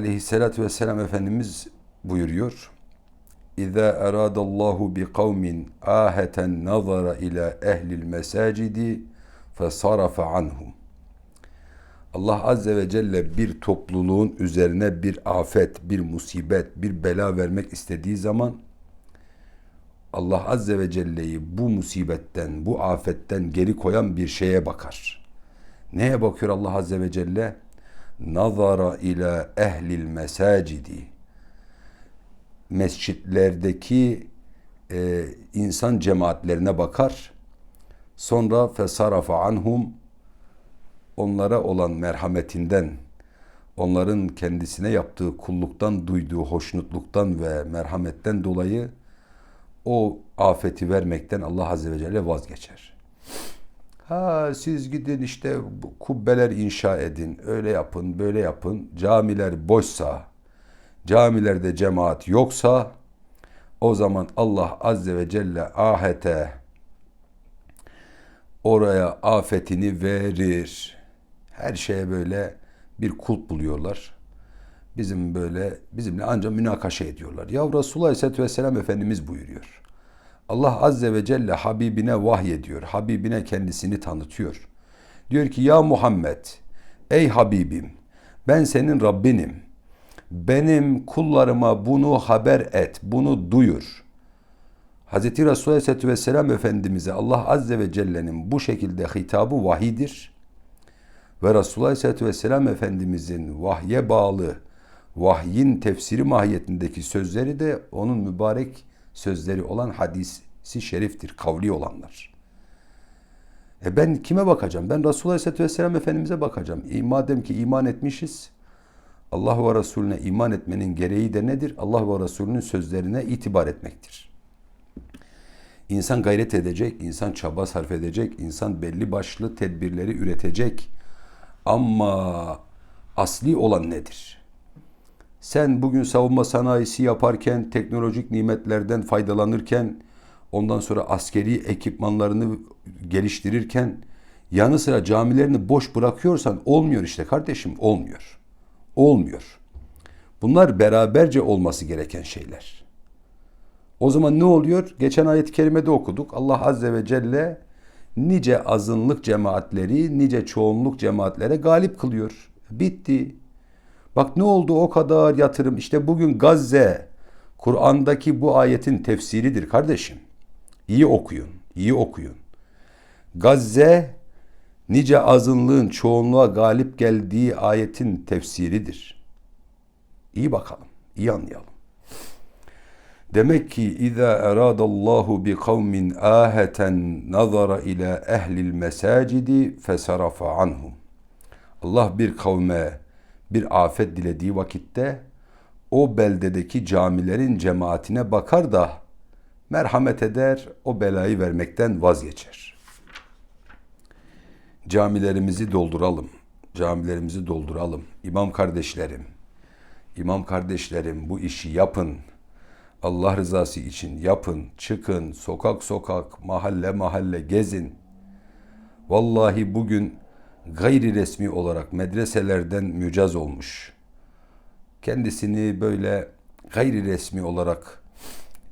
Aleyhisselatü vesselam Efendimiz buyuruyor. İza eradallahu bi kavmin aheten nazara ila ehlil mesacidi fesarafa anhum. Allah Azze ve Celle bir topluluğun üzerine bir afet, bir musibet, bir bela vermek istediği zaman Allah Azze ve Celle'yi bu musibetten, bu afetten geri koyan bir şeye bakar. Neye bakıyor Allah Azze ve Celle? Nazara ila ehlil mesacidi. Mescitlerdeki e, insan cemaatlerine bakar. Sonra fesarafa anhum onlara olan merhametinden, onların kendisine yaptığı kulluktan duyduğu hoşnutluktan ve merhametten dolayı o afeti vermekten Allah Azze ve Celle vazgeçer. Ha siz gidin işte kubbeler inşa edin, öyle yapın, böyle yapın. Camiler boşsa, camilerde cemaat yoksa o zaman Allah Azze ve Celle ahete oraya afetini verir. Her şeye böyle bir kulp buluyorlar. Bizim böyle bizimle ancak münakaşa ediyorlar. Ya Resulullah Aleyhisselatü Vesselam Efendimiz buyuruyor. Allah Azze ve Celle Habibine vahyediyor. Habibine kendisini tanıtıyor. Diyor ki ya Muhammed ey Habibim ben senin Rabbinim. Benim kullarıma bunu haber et, bunu duyur. Hz. Resulullah Aleyhisselatü Vesselam Efendimiz'e Allah Azze ve Celle'nin bu şekilde hitabı vahidir. Ve Resulullah Aleyhisselatü Vesselam Efendimiz'in vahye bağlı, vahyin tefsiri mahiyetindeki sözleri de onun mübarek sözleri olan hadisi şeriftir, kavli olanlar. E ben kime bakacağım? Ben Resulullah Aleyhisselatü Vesselam Efendimiz'e bakacağım. E madem ki iman etmişiz, Allah ve Resulüne iman etmenin gereği de nedir? Allah ve Resulünün sözlerine itibar etmektir. İnsan gayret edecek, insan çaba sarf edecek, insan belli başlı tedbirleri üretecek. Ama asli olan nedir? Sen bugün savunma sanayisi yaparken, teknolojik nimetlerden faydalanırken, ondan sonra askeri ekipmanlarını geliştirirken, yanı sıra camilerini boş bırakıyorsan olmuyor işte kardeşim, olmuyor. Olmuyor. Bunlar beraberce olması gereken şeyler. O zaman ne oluyor? Geçen ayet-i kerimede okuduk. Allah Azze ve Celle nice azınlık cemaatleri, nice çoğunluk cemaatlere galip kılıyor. Bitti. Bak ne oldu o kadar yatırım. İşte bugün Gazze, Kur'an'daki bu ayetin tefsiridir kardeşim. İyi okuyun, iyi okuyun. Gazze, nice azınlığın çoğunluğa galip geldiği ayetin tefsiridir. İyi bakalım, iyi anlayalım. Demek ki اِذَا اَرَادَ اللّٰهُ بِقَوْمٍ آهَةً نَظَرَ اِلَى اَهْلِ الْمَسَاجِدِ فَسَرَفَ عَنْهُمْ Allah bir kavme bir afet dilediği vakitte o beldedeki camilerin cemaatine bakar da merhamet eder, o belayı vermekten vazgeçer. Camilerimizi dolduralım. Camilerimizi dolduralım. İmam kardeşlerim, imam kardeşlerim bu işi yapın. Allah rızası için yapın, çıkın, sokak sokak, mahalle mahalle gezin. Vallahi bugün gayri resmi olarak medreselerden mücaz olmuş. Kendisini böyle gayri resmi olarak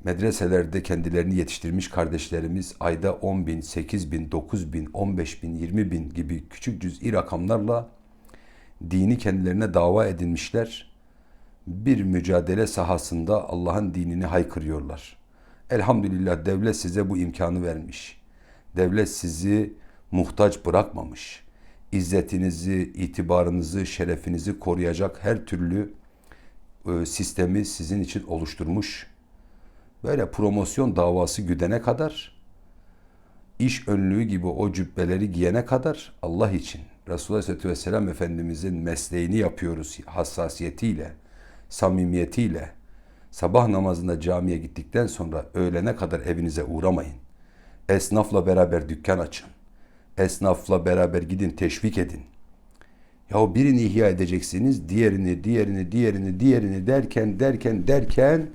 medreselerde kendilerini yetiştirmiş kardeşlerimiz ayda 10 bin, 8 bin, 9 bin, 15 bin, 20 bin gibi küçük cüz'i rakamlarla dini kendilerine dava edinmişler bir mücadele sahasında Allah'ın dinini haykırıyorlar. Elhamdülillah devlet size bu imkanı vermiş. Devlet sizi muhtaç bırakmamış. İzzetinizi, itibarınızı, şerefinizi koruyacak her türlü e, sistemi sizin için oluşturmuş. Böyle promosyon davası güdene kadar, iş önlüğü gibi o cübbeleri giyene kadar Allah için Resulullah Aleyhisselatü Vesselam Efendimizin mesleğini yapıyoruz hassasiyetiyle, samimiyetiyle sabah namazında camiye gittikten sonra öğlene kadar evinize uğramayın. Esnafla beraber dükkan açın. Esnafla beraber gidin teşvik edin. Ya birini ihya edeceksiniz, diğerini, diğerini, diğerini, diğerini derken, derken, derken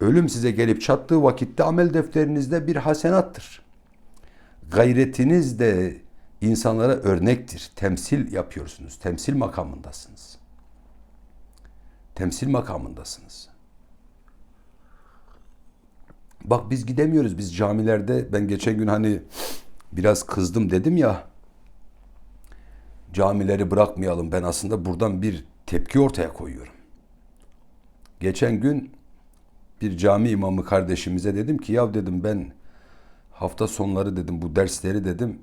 ölüm size gelip çattığı vakitte amel defterinizde bir hasenattır. Gayretiniz de insanlara örnektir. Temsil yapıyorsunuz. Temsil makamındasınız. temsil makamındasınız. Bak biz gidemiyoruz. Biz camilerde ben geçen gün hani biraz kızdım dedim ya camileri bırakmayalım. Ben aslında buradan bir tepki ortaya koyuyorum. Geçen gün bir cami imamı kardeşimize dedim ki ya dedim ben hafta sonları dedim bu dersleri dedim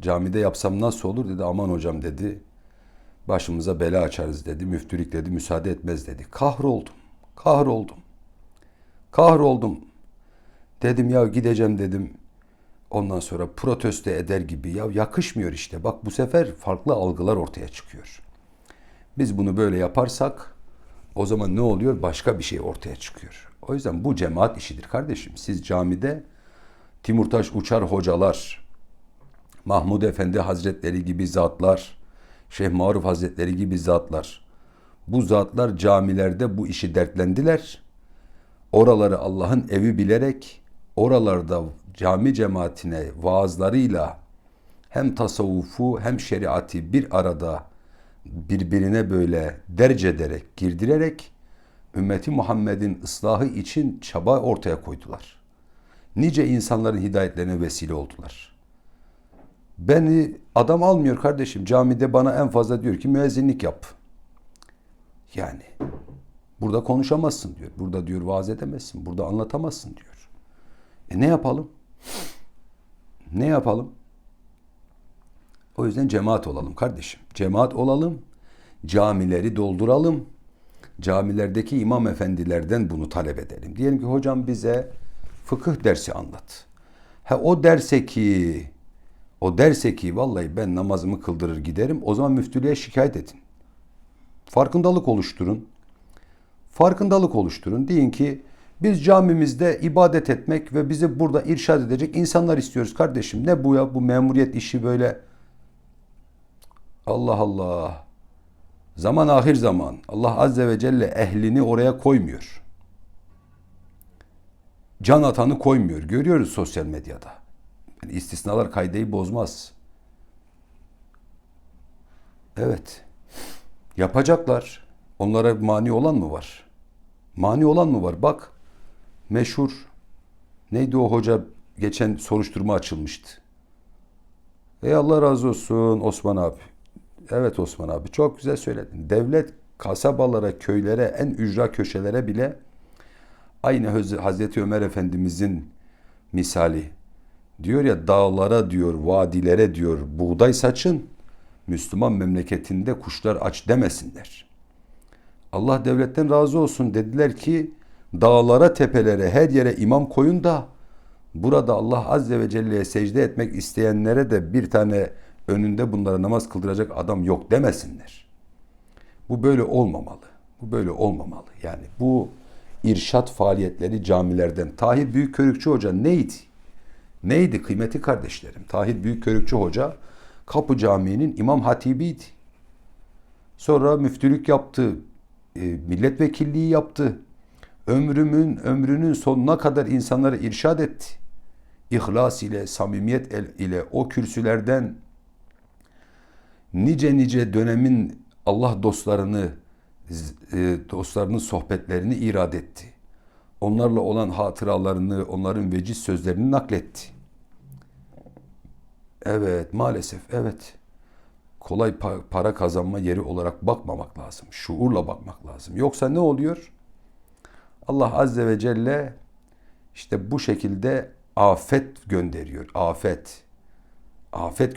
camide yapsam nasıl olur dedi aman hocam dedi başımıza bela açarız dedi müftülük dedi müsaade etmez dedi kahroldum kahroldum kahroldum dedim ya gideceğim dedim ondan sonra protesto eder gibi ya yakışmıyor işte bak bu sefer farklı algılar ortaya çıkıyor biz bunu böyle yaparsak o zaman ne oluyor? Başka bir şey ortaya çıkıyor. O yüzden bu cemaat işidir kardeşim. Siz camide Timurtaş Uçar hocalar, Mahmud Efendi Hazretleri gibi zatlar, Şeyh Maruf Hazretleri gibi zatlar. Bu zatlar camilerde bu işi dertlendiler. Oraları Allah'ın evi bilerek oralarda cami cemaatine vaazlarıyla hem tasavvufu hem şeriatı bir arada birbirine böyle derc ederek, girdirerek ümmeti Muhammed'in ıslahı için çaba ortaya koydular. Nice insanların hidayetlerine vesile oldular. Beni adam almıyor kardeşim. Camide bana en fazla diyor ki müezzinlik yap. Yani burada konuşamazsın diyor. Burada diyor vaaz edemezsin. Burada anlatamazsın diyor. E ne yapalım? Ne yapalım? O yüzden cemaat olalım kardeşim. Cemaat olalım. Camileri dolduralım. Camilerdeki imam efendilerden bunu talep edelim. Diyelim ki hocam bize fıkıh dersi anlat. Ha o derse ki o derse ki vallahi ben namazımı kıldırır giderim. O zaman müftülüğe şikayet edin. Farkındalık oluşturun. Farkındalık oluşturun. Deyin ki biz camimizde ibadet etmek ve bizi burada irşad edecek insanlar istiyoruz kardeşim. Ne bu ya? Bu memuriyet işi böyle Allah Allah. Zaman ahir zaman. Allah Azze ve Celle ehlini oraya koymuyor. Can atanı koymuyor. Görüyoruz sosyal medyada. Yani istisnalar kaydeyi bozmaz. Evet. Yapacaklar. Onlara mani olan mı var? Mani olan mı var? Bak. Meşhur. Neydi o hoca? Geçen soruşturma açılmıştı. Ey Allah razı olsun Osman abi. Evet Osman abi çok güzel söyledin. Devlet kasabalara, köylere, en ücra köşelere bile aynı Hazreti Ömer Efendimizin misali diyor ya dağlara diyor, vadilere diyor buğday saçın. Müslüman memleketinde kuşlar aç demesinler. Allah devletten razı olsun dediler ki dağlara, tepelere, her yere imam koyun da burada Allah Azze ve Celle'ye secde etmek isteyenlere de bir tane önünde bunlara namaz kıldıracak adam yok demesinler. Bu böyle olmamalı. Bu böyle olmamalı. Yani bu irşat faaliyetleri camilerden. Tahir Büyükkörükçü Hoca neydi? Neydi kıymeti kardeşlerim? Tahir Büyükkörükçü Hoca Kapı Camii'nin imam hatibiydi. Sonra müftülük yaptı, e, milletvekilliği yaptı. Ömrümün ömrünün sonuna kadar insanları irşad etti. İhlas ile, samimiyet ile o kürsülerden nice nice dönemin Allah dostlarını e, dostlarının sohbetlerini irad etti. Onlarla olan hatıralarını, onların veciz sözlerini nakletti. Evet, maalesef evet. Kolay para kazanma yeri olarak bakmamak lazım. Şuurla bakmak lazım. Yoksa ne oluyor? Allah Azze ve Celle işte bu şekilde afet gönderiyor. Afet. Afet gönderiyor.